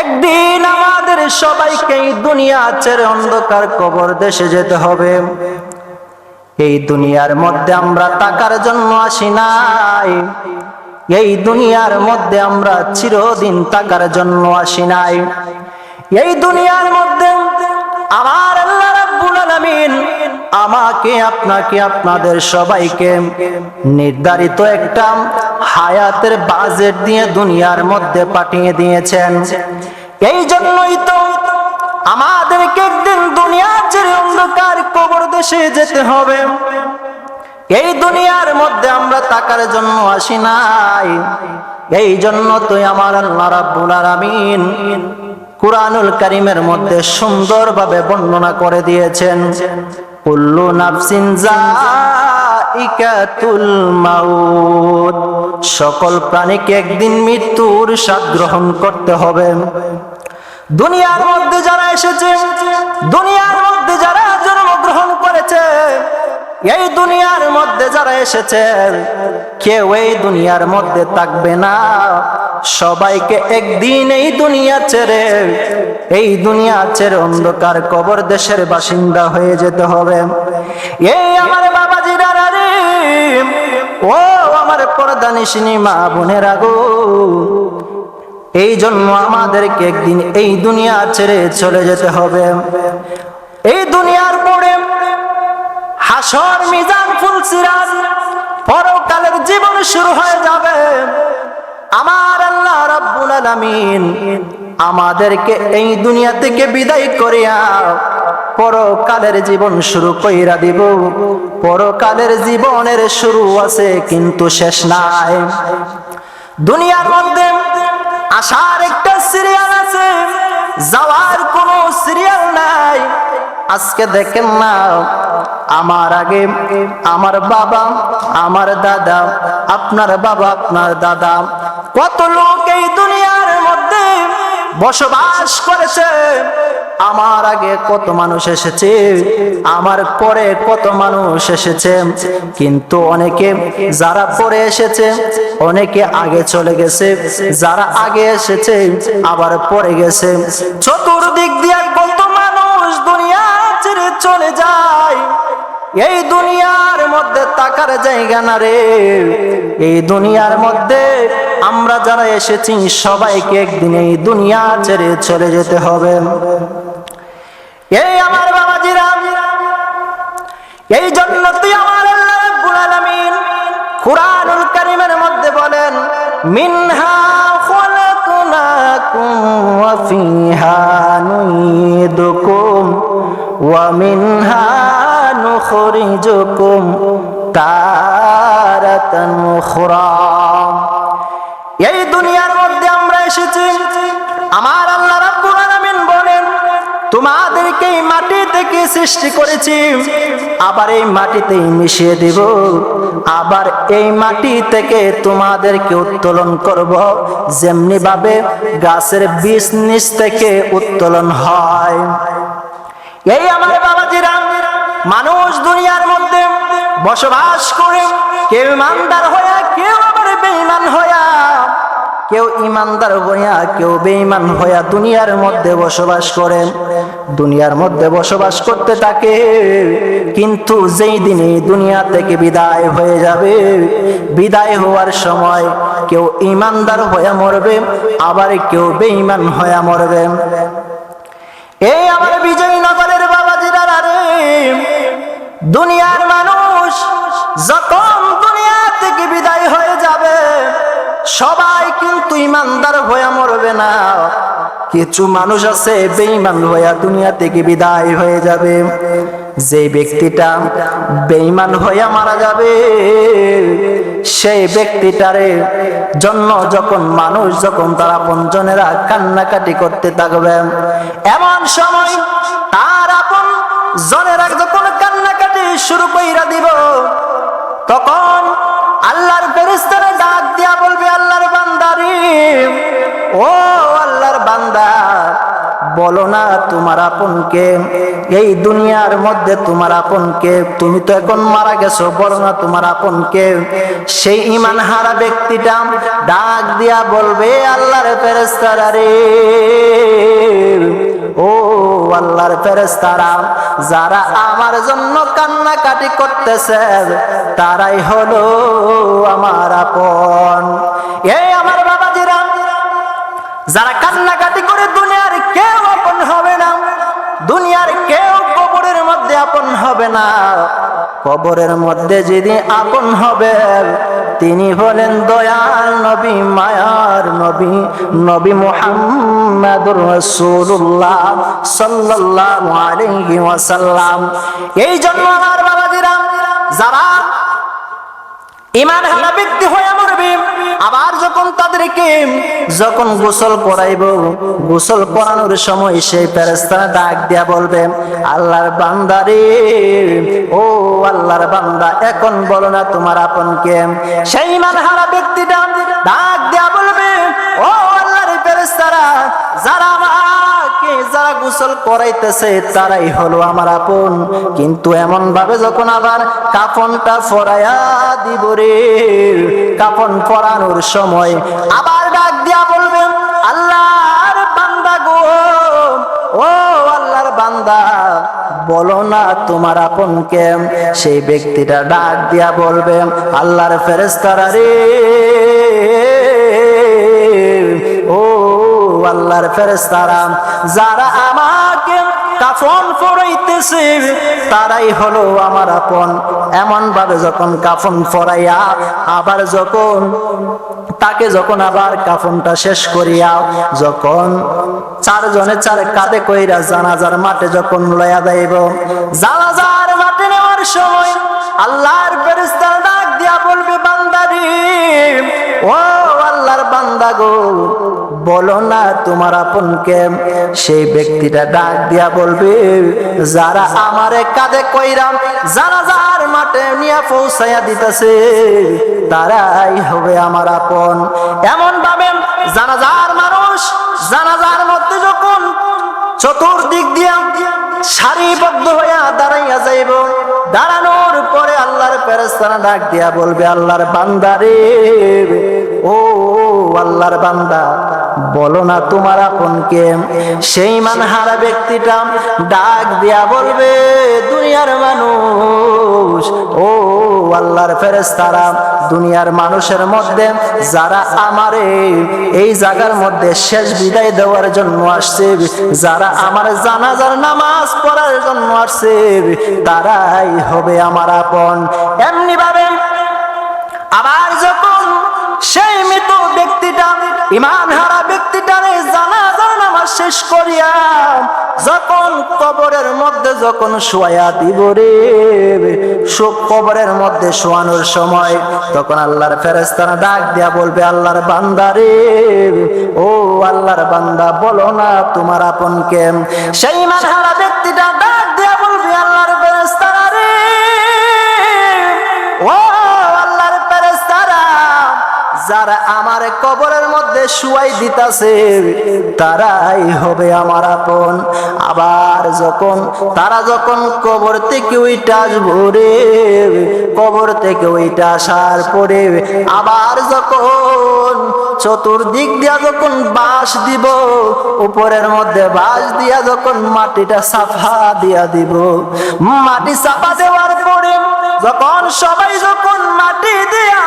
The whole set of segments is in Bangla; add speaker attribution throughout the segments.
Speaker 1: একদিন আমাদের সবাইকে এই দুনিয়া ছেড়ে অন্ধকার কবর দেশে যেতে হবে। এই দুনিয়ার মধ্যে আমরা টাকার জন্য আসি নাই। এই দুনিয়ার মধ্যে আমরা চিরদিন টাকার জন্য আসি নাই। এই দুনিয়ার মধ্যে আমার আল্লাহ রাব্বুল আলামিন আমাকে, আপনাকে, আপনাদের সবাইকে নির্ধারিত একটা হায়াতের বাজেট দিয়ে দুনিয়ার মধ্যে পাঠিয়ে দিয়েছেন। এই জন্যই তো আমাদেরকে একদিন দুনিয়া ছেড়ে অন্ধকার কবর দেশে যেতে হবে। এই দুনিয়ার মধ্যে আমরা টাকার জন্য আসি নাই। এই জন্য তুই আমার আল্লাহ রাব্বুল কুরআনুল কারীমের মধ্যে সুন্দরভাবে বর্ণনা করে দিয়েছেন। কুল্লু নাফসিন যাইকাতুল মাউত। সকল প্রাণীকে একদিন মৃত্যুর স্বাদ গ্রহণ করতে হবে। দুনিয়ার মধ্যে যারা এসেছে, দুনিয়ার মধ্যে যারা জন্মগ্রহণ করেছে, এই দুনিয়ার মধ্যে যারা এসেছে, কেউ এই দুনিয়ার মধ্যে থাকবে না। সবাইকে একদিন এই দুনিয়া ছেড়ে, এই দুনিয়া ছেড়ে অন্ধকার কবর দেশের বাসিন্দা হয়ে যেতে হবে। এই আমার বাবাজিরা রে ও আমার পর্দানিসিনী মা বোনের আগো এই জন্য আমাদেরকে একদিন এই দুনিয়া ছেড়ে চলে যেতে হবে। এই দুনিয়ার পরে হাসর, মিজান, ফুলসিরাজ পরকালের জীবন শুরু হয়ে যাবে। আমার আল্লাহ রাব্বুল আলামিন আমাদেরকে এই দুনিয়া থেকে বিদায় করিয়া পরকালের জীবন শুরু কইরা দিব। পরকালের জীবনের শুরু আছে কিন্তু শেষ নাই। দুনিয়ার মধ্যে আসার একটা সিরিয়াল আছে, যাওয়ার কোনো সিরিয়াল নাই। আজকে দেখেন না, আমার আগে আমার বাবা, আমার দাদা, আপনার বাবা, আপনার দাদা। কত লোক এই মধ্যে বসবাস করেছে। আমার আগে কত মানুষ এসেছে, আমার পরে কত মানুষ এসেছে। কিন্তু অনেকে যারা পরে এসেছে, অনেকে আগে চলে গেছে। যারা আগে এসেছে, আবার পরে গেছে। চতুর্দিক দিয়ে কত মানুষ দুনিয়া ছেড়ে চলে যায়। এই দুনিয়ার মধ্যে তাকার জায়গা না রে। এই দুনিয়ার মধ্যে আমরা যারা এসেছি, সবাইকে একদিন এই দুনিয়া ছেড়ে চলে যেতে হবে। এই আমার বাবাজিরা, এই জন্য তুই আমার আলামিন কুরআনুল কারীমের মধ্যে বলেন, মিনহা খলাকনাকুম ওয়া ফিহা নুইদুকুম ওয়া মিনহা নুখরিজুকুম তারাতান উখরা। এই দুনিয়ার মধ্যে আমরা এসেছি। আমার আল্লাহ রাব্বুল আলামিন বলেন তোমাদেরকে এই মাটি থেকে সৃষ্টি করেছি। আবার এই মাটিতেই মিশিয়ে দেব। আবার এই মাটি থেকে তোমাদেরকে উত্তোলন করব। যেমনি ভাবে গাছের বীজ নিচ থেকে উত্তোলন হয়। এই আমার বাবাজিরা মানুষ দুনিয়ার মধ্যে বসবাস করে, কেউ ইমানদার হইয়া, কেউ আবার বেঈমান হইয়া। কেউ ইমানদার হইয়া, কেউ বেঈমান হইয়া দুনিয়ার মধ্যে বসবাস করেন দুনিয়ার মধ্যে বসবাস করতে থাকে, কিন্তু যেই দিনে দুনিয়া থেকে বিদায় হয়ে যাবে, বিদায় হওয়ার সময় কেউ ইমানদার হইয়া মরবে, আবার কেউ বেঈমান হইয়া মরবে। এই আমার বিজয়নগরের দুনিয়ার মানুষ যখন দুনিয়া থেকে বিদায় হয়ে যাবে, সবাই কিন্তু ইমানদার হয়ে মরবে না। কিছু মানুষ আছে বেঈমান হইয়া দুনিয়া থেকে বিদায় হয়ে যাবে। যে ব্যক্তিটা বেঈমান হইয়া মারা যাবে, সেই ব্যক্তিটারে জন্য যখন মানুষ যখন তারা পঞ্জনেরা কান্নাকাটি করতে থাকবে, এমন সময় তার আপন জনেরা যখন শুরু কইরা দিব। তখন আল্লাহর ফেরেশতারা ডাক দিয়া বলবে, আল্লাহর বান্দারি ও আল্লাহর বান্দা, বলো না তোমার আপনকে এই দুনিয়ার মধ্যে তোমার আপনকে তুমি তো এখন মারা গেছো, বলো না তোমার আপনকে সেই ইমান হারা ব্যক্তিটা ডাক দিয়া বলবে, আল্লাহর ফেরেস্তারা ও আল্লাহর ফেরেস্তারা যারা আমার জন্য কান্নাকাটি করতেছে, তারাই হলো আমার আপন। এই আমার বাবাজিরা, যারা কান্নাকাটি করে দুনিয়ার কেউ আপন হবে না, দুনিয়ার কেউ কবরের মধ্যে আপন হবে না। কবরের মধ্যে যদি আপন হবে তিনি হলেন দয়াল নবী, মায়ার নবী নবী মুহাম্মাদুর রাসূলুল্লাহ সাল্লাল্লাহু আলাইহি ওয়াসাল্লাম। এই জন্য আমার বাবাজিরা, যারা ইমান হারা ব্যক্তি হয়ে মরবে আবার যখন তাদেরকে যখন গোসল করাইব, গোসল করানোর সময় সেই ফেরেস্তা ডাক দিয়া বলবে, আল্লাহর বান্দারে ও আল্লাহর বান্দা, এখন বলো না তোমার আপন কে? সেই মানহারা ব্যক্তিটা ডাক দিয়া বলবে, ও আল্লাহর ফেরেস্তারা যারা আমাকে যারা গোসল করাইতেছে, তারাই হলো আমার আপন। কিন্তু এমন ভাবে যখন আবার কাফনটা ফরাইয়া দিব রে, কাফন পরানোর সময় আবার ডাক দিয়া বলবেন আল্লাহর বান্দা গো, ও আল্লাহর বান্দা, বলো না তোমার আপনকে সেই ব্যক্তিটা ডাক দিয়া বলবে, আল্লাহর ফেরেস্তারা রে, ও আল্লাহর ফেরেস্তারা যারা আমাকে কাফন পরাইতেছে, তারাই হলো আমার আপন। এমন ভাবে যখন কাফন পরাইয়া, আবার যখন তাকে যখন আবার কাফনটা শেষ করিয়া, যখন চারজনে চার কাঁধে কইরা জানাজার মাঠে যখন লয়া যাইব, জানাজার মাঠে নেওয়ার সময় আল্লাহর ফেরেস্তারা ডাক দিয়া বলবে, বান্দারি, ও আল্লাহর বান্দা গো, বলো না তোমার আপনকে সেই ব্যক্তিটা ডাক দিয়া বলবে, যারা আমারে কাঁধে কইরাম, যারা যার মাঠে নিয়ে পৌঁছাইয়া দিতেছে, তারাই হবে আমার আপন। এমন ভাবে জানাজার মানুষ জানাজার মধ্যে যখন চতুর্দিক দিয়া সারিবদ্ধ হইয়া দাঁড়াইয়া যাইব দাঁড়ানোর ফেরেস্তানা ডাক দিয়া বলবে, আল্লাহর বান্দারে ও আল্লাহর বান্দা, বলো না তোমার আপনকে সেই মানহারা ব্যক্তিটা ডাক দিয়া বলবে, দুনিয়ার মানুষ, ও আল্লাহর ফেরেস্তারা দুনিয়ার মানুষের মধ্যে যারা আমারে এই জায়গার মধ্যে শেষ বিদায় দেওয়ার জন্য আসছে, যারা আমার জানাজার নামাজ পড়ার জন্য আসছে, তারাই হবে আমার আপন। এমনি ভাবে আবার যখন সেই মৃত ব্যক্তিটা, ইমান হারা ব্যক্তিটারে জানাজার নামাজ শেষ করিয়া যখন কবরের মধ্যে যখন শোয়া দিব রে, শোক কবরের মধ্যে শোয়ানোর সময় তখন আল্লাহর ফেরেস্তানা ডাক দিয়া বলবে, আল্লাহর বান্দা রে, ও আল্লাহর বান্দা বলো না তোমার আপনকে সেই ইমান হারা ব্যক্তিটা ডাক যারা আমার কবরের মধ্যে শুয়াই দিতাছে, তারাই হবে আমার আপন। আবার যখন, তারা যখন কবর থেকে ওইটা আসব রে, কবর থেকে ওইটা আসার পরে আবার যখন চতুর্দিক দিয়া যখন বাঁশ দিব, উপরের মধ্যে বাঁশ দিয়া যখন মাটিটা সাফা দিয়া দিব, মাটি সাফা দেওয়ার পরে যখন সবাই যখন মাটি দিয়া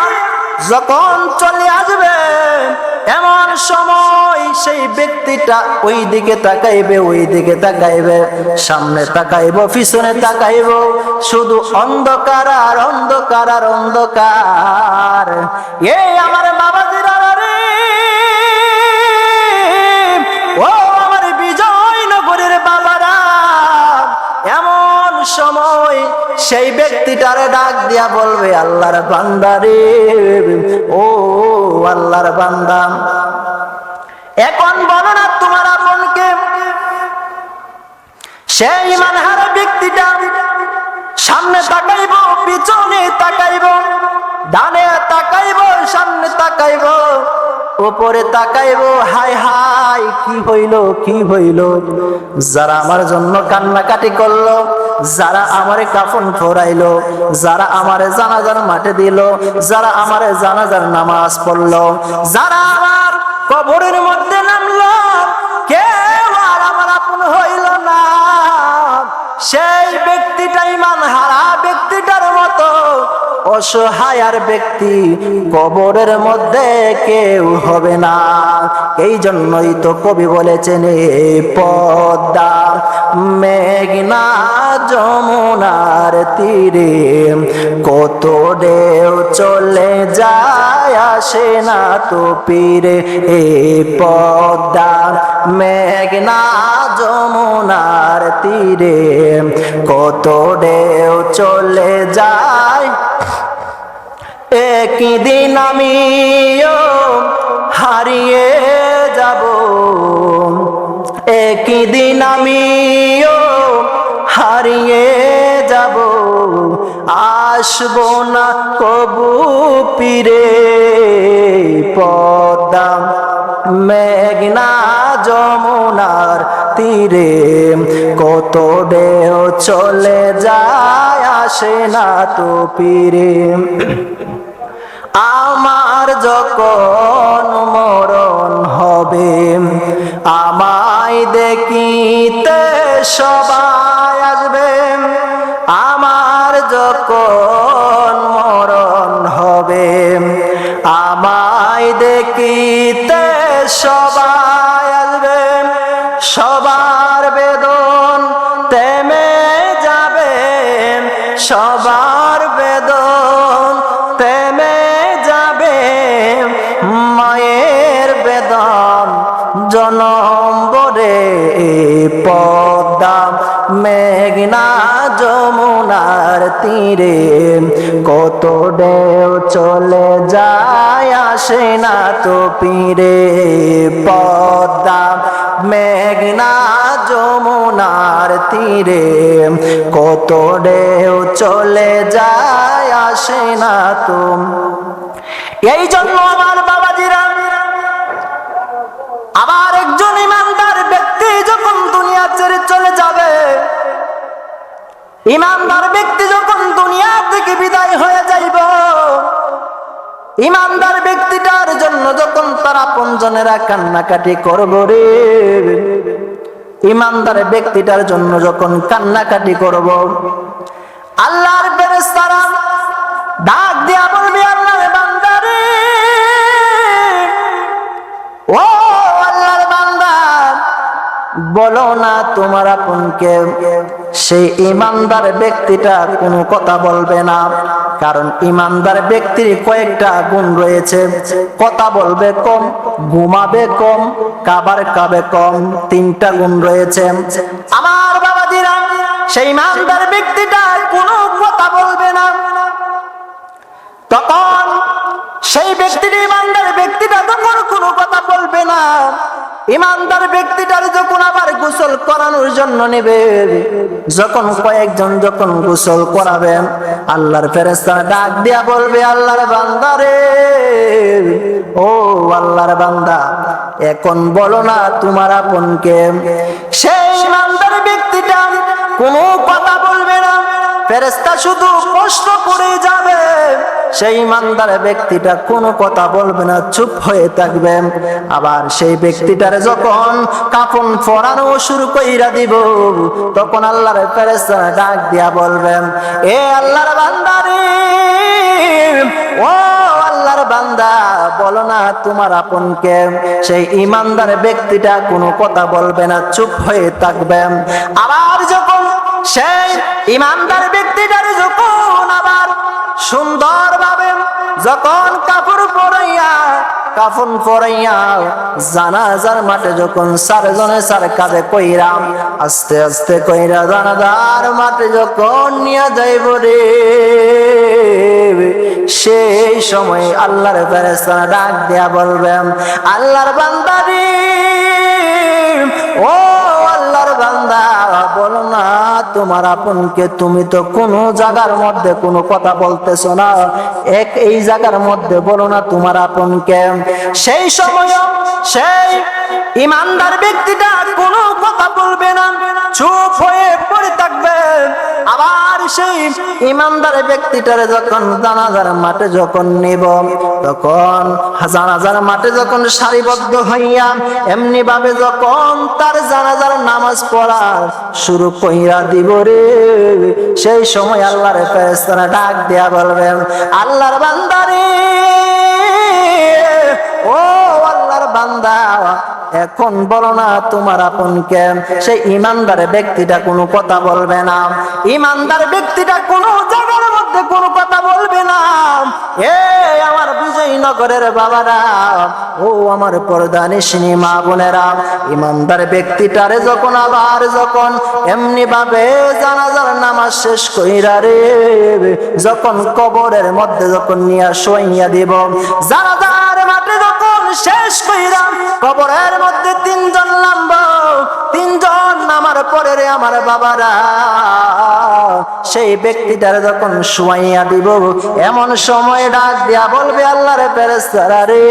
Speaker 1: যখন চলে আসবে, এমন সময় সেই ব্যক্তিটা ওই দিকে তাকাইবে ওই দিকে তাকাইবে, সামনে তাকাইব, পিছনে তাকাইব। শুধু অন্ধকার আর অন্ধকার আর অন্ধকার। এই আমার বাবাজিরা সেই ব্যক্তিটারে ডাক দিয়া বলবে, আল্লাহর বান্দা রে। ও আল্লাহর বান্দা। এখন বলো না তোমার আপনকে, সেই ইমানহার ব্যক্তিটা সামনে তাকাইব, পিছনে তাকাইব, ডানে তাকাইব, সামনে তাকাইব। উপরে তাকাইব, হাই হাই, কি হইল কি হইল? যারা আমার জন্য কান্নাকাটি করল, যারা আমারে কাফন ফোরাইলো যারা আমারে জানাজার মাঠে দিল, যারা আমারে জানাজার নামাজ পড়ল, যারা আমার কবরের মধ্যে নামলো কেউ অসহায় আর ব্যক্তি, কবরের মধ্যে কেউ হবে না। এই জন্যই তো কবি বলেছেন এই পদ্মা মেঘনা যমুনার তীরে কত ঢেউ চলে যায়, আসে না তো পীরে। এ পদ্মা মেঘনা যমুনার তীরে কত ঢেউ চলে যায় একদিন আমিও হারিয়ে যাব। একদিন আমিও হারিয়ে যাব। আসব না কবু পীরে পদ্মা মেঘনা যমুনার তীরে। কত ঢেউ চলে যায়, আসে না তো পীরে। আমার যখন মরণ হবে, আমায় দেখিতে সবাই আসবে। আমার যখন মরণ হবে, আমায় দেখিতে সবাই পদ্মা, মেঘনা যমুনার তীরে। কত ঢেউ চলে যায়, আসে না তো পীরে। পদ্মা, মেঘনা যমুনার তীরে। কত ঢেউ চলে যায়, আসে না তো। এই জন্য আমার বাবাজিরা, আবার একজন ইমানদার ব্যক্তি যখন দুনিয়া থেকে বিদায় হয়ে যাইব, ইমানদার ব্যক্তিটার জন্য যখন তার আপন জনেরা কান্নাকাটি করব রে, ইমানদার ব্যক্তিটার জন্য যখন কান্নাকাটি করব, আল্লাহর ফেরেশতারা ডাক দিয়া বলবি বলো না তোমার আপনকে সেই ইমানদার ব্যক্তিটা কোনো কথা বলবে না। কারণ ইমানদার ব্যক্তির কয়েকটা গুণ রয়েছে। কথা বলবে কম, ঘুমাবে কম কাবার কাবে কম, তিনটা গুণ রয়েছে। আমার বাবা বাবাজিরা, সেই ইমানদার ব্যক্তিটা কোনো কথা বলবে না। তখন সেই ব্যক্তির ইমানদার ব্যক্তিটা তখন কোনো কথা বলবে না, ইমানদার ব্যক্তিটার যখন আবার গোসল করানোর জন্য নেবে, যখন কয়েকজন যখন গোসল করাবেন, আল্লাহর ফেরেস্তা ডাক দিয়া বলবে, আল্লাহর বান্দারে ও আল্লাহর বান্দা, এখন বলো না তোমার আপনকে সেই ইমানদার ব্যক্তিটা কোনো কথা বলবে না ফেরেস্তা শুধু প্রশ্ন করে যাবে। সেই ইমানদার ব্যক্তিটা কোনো কথা বলবে না, চুপ হয়ে থাকবে। আবার সেই ব্যক্তিটার যখন কাফন ফরানো শুরু কইরা দিব, তখন আল্লাহর ফেরেস্তা ডাক দিয়া বলবেন, এ আল্লাহর বান্দারে ও আল্লাহর বান্দা, বলো না তোমার আপনকে? সেই ইমানদার ব্যক্তিটা কোনো কথা বলবে না, চুপ হয়ে থাকবে। আবার যখন সেই ইমানদার ব্যক্তিটার যখন সুন্দরভাবে যখন কাপড় পরাইয়া কাফন পরাইয়া জানাজার মাঠে যখন সারজনে সার কাজে কইরাম, আস্তে আস্তে কইরা জানাজার মাঠে যখন নিয়ে যাইব রে, সেই সময় আল্লাহর ফেরেস্তা ডাক দেয়া বলবেন, আল্লাহর বান্দারি, ও বলো না, তোমার আপনকে তুমি তো কোনো জায়গার মধ্যে কোনো কথা বলতেছো না। এক এই জায়গার মধ্যে বলো না তোমার আপনকে। সেই সময় সেই ইমানদার ব্যক্তিটা কোনো কথা বলবে না, চুপ হয়ে ইমানদার ব্যক্তিটারে যখন জানাজার মাঠে যখন নিব, তখন জানাজার মাঠে যখন সারিবদ্ধ হইয়া এমনি ভাবে যখন তার জানাজার নামাজ পড়া শুরু কইরা দিব রে, সেই সময় আল্লাহর ফেরেস্তারা ডাক দেয়া বলবেন, আল্লাহর বান্দারে ও আল্লাহর বান্দা এখন বলো না, তোমার আপনকে সেই ইমানদার ব্যক্তিটা কোনো কথা বলবে না। ইমানদার ব্যক্তিটা কোনো জায়গার মধ্যে কোনো কথা বলবে না। এ, আমার বিজয়নগরের বাবারা, ও আমার বোনেরা, ইমানদার ব্যক্তিটারে যখন আবার যখন এমনি ভাবে জানাজার নামাজ শেষ কইরা রে, যখন কবরের মধ্যে যখন নিয়ে শোয়াইয়া দিব, জানাজার মাঠে শেষ কইরা কবরের মধ্যে তিনজন লাম্বা পরে রে আমার বাবারা, সেই ব্যক্তিটারে যখন শুয়াইয়া দিব, এমন সময় ডাক দিয়া বলবে, আল্লাহর ফেরেস্তারা রে,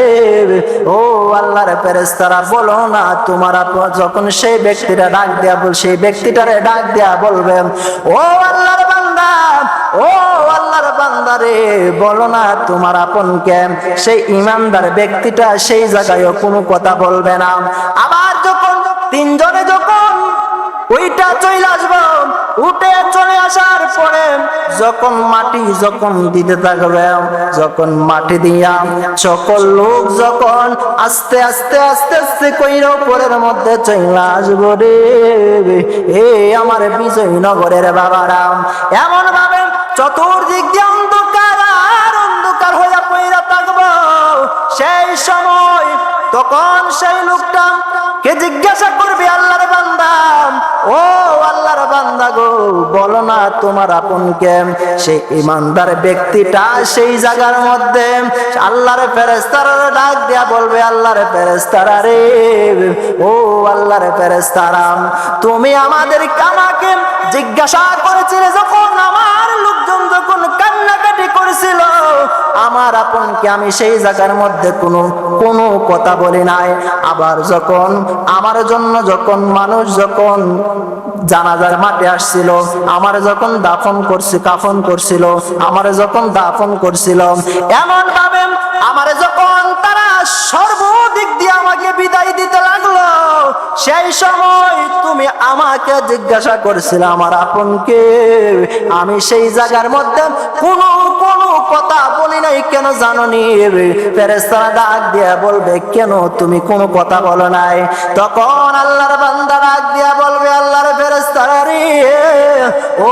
Speaker 1: ও আল্লাহর ফেরেস্তারা বলো না তোমার যখন সেই ব্যক্তিটা ডাক দিয়া বল, সেই ব্যক্তিটারে ডাক দিয়া বলবে, ও আল্লাহর বান্দা, ও আল্লাহর বান্দারে বলো না তোমার আপনকে, সেই ইমানদার ব্যক্তিটা সেই জায়গায় কোনো কথা বলবে না। আবার যখন তিনজনে যখন ওইটা চলে আসব। উঠে চলে আসার পরে যখন মাটি যখন দিতে থাকবে, যখন মাটি দিয়া সকল লোক যখন আস্তে আস্তে আস্তে আস্তে কইর উপরের মধ্যে চলে আসব রে। এ আমার বিজয়নগরের বাবারা, এমন ভাবে চতুর্দিক দিয়ে অন্ধকার আর অন্ধকার হইয়া পইরা থাকব। সেই সময় তখন সেই লোকটা কে জিজ্ঞাসা ও আল্লাহর বান্দা গো, বলো না তোমার আপনকে সেই ইমানদার ব্যক্তিটা সেই জায়গার মধ্যে আল্লাহর ফেরেস্তারা ডাক দেয়া বলবে, আল্লাহর ফেরেস্তারা রে, ও আল্লাহর ফেরেস্তারাম তুমি আমাদের কামাকে জিজ্ঞাসা করেছিলে যখন আমার করেছিল। আমার আপনকে আমি সেই জায়গার মধ্যে কোনো কোনো কথা বলি নাই। আবার যখন, আমার জন্য যখন মানুষ যখন জানাজার মাঠে আসছিল, আমার যখন দাফন করছি, কাফন করছিল, আমার যখন দাফন করছিল এমন ভাবে আমার যখন তারা সর্বদিক দিয়ে আমাকে বিদায় দিতে লাগল, সেই সময় তুমি আমাকে জিজ্ঞাসা করছিলে, আমার আপনকে, আমি সেই জায়গার মধ্যে কোনো নাই কেন জানো নি ফেরেস্তারা ডাক দিয়া বলবে, কেন তুমি কোনো কথা বলো নাই? তখন আল্লাহর বান্দা ডাক দিয়া বলবে, আল্লাহর ফেরেস্তারা ও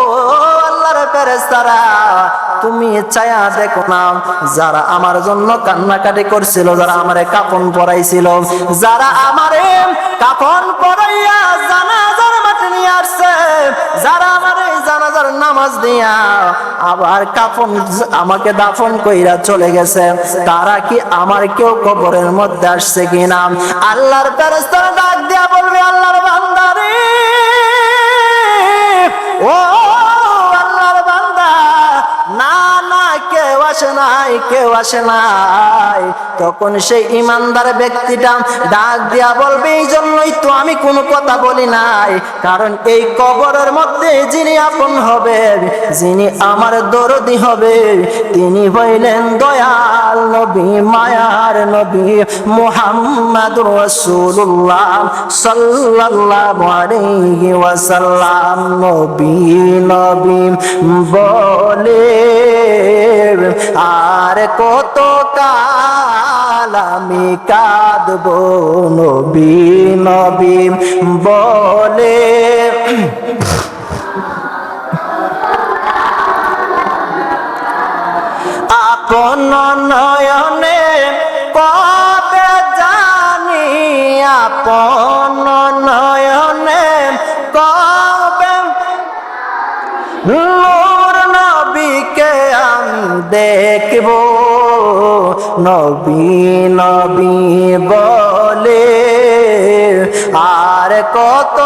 Speaker 1: আল্লাহর ফেরেস্তারা তুমি চায়া দেখো না, যারা আমার জন্য কান্নাকাটি করছিল, যারা আমারে কাপন পরাইছিল, যারা আমারে কাপন পরাইয়া মাঠে নিয়ে যারা আমার এই জানাজার নামাজ দিয়া আবার কাফন আমাকে দাফন কইরা চলে গেছে, তারা কি আমার কেউ কবরের মধ্যে আসছে কিনা? আল্লাহর ফেরেশতারা ডাক দিয়া বলবে, আল্লাহর বান্দারে, ও নাই, কেউ আসে নাই। তখন সেই ইমানদার ব্যক্তিটা ডাক দিয়া বলবে এই জন্যই তো আমি কোনো কথা বলি নাই। কারণ এই কবরের মধ্যে যিনি আপন হবেন যিনি আমার দরদি হবে, তিনি হইলেন দয়াল নবী, মায়ার নবী মুহাম্মদ রাসূলুল্লাহ সাল্লাল্লাহু আলাইহি ওয়াসাল্লাম। নবী নবী বলে আর কত কাল আমি কাঁদব নবী নবী বলে। আপন নয়নে কবে জানি, আপন নয়নে কবে দেখব। নবী নবী বলে আর কত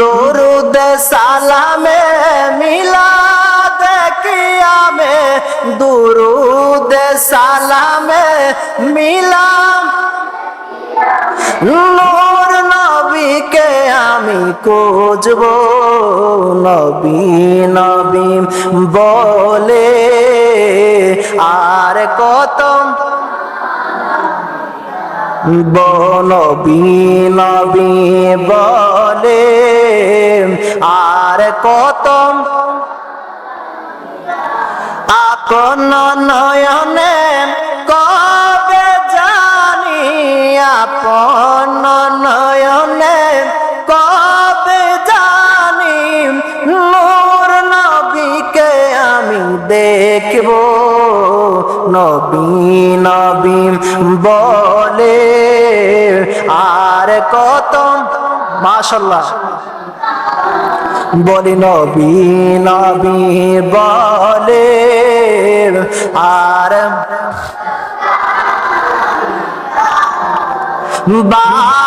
Speaker 1: দরুদ সালামে মিলা দেখিয়ামে দুরুদ সালামে নবীকে আমি খুঁজব নবী নবী বলে, আর কত বনবী নবী বলে, আর কত আপন নয়নে কবে জানি আপন নবী নবী বলে আর কত মাশাল্লাহ বলি নবী নবী বলে আর ভালোবেসে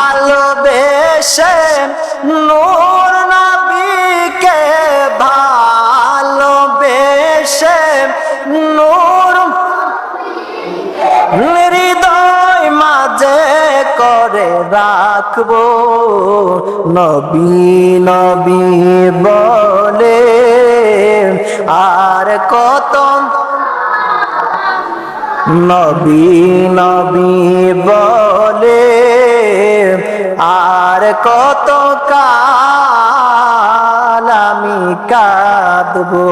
Speaker 1: করে রাখব। নবী নবী বলে, আর কত নবী নবী বলে, আর কত কাল আমি কাঁদবো।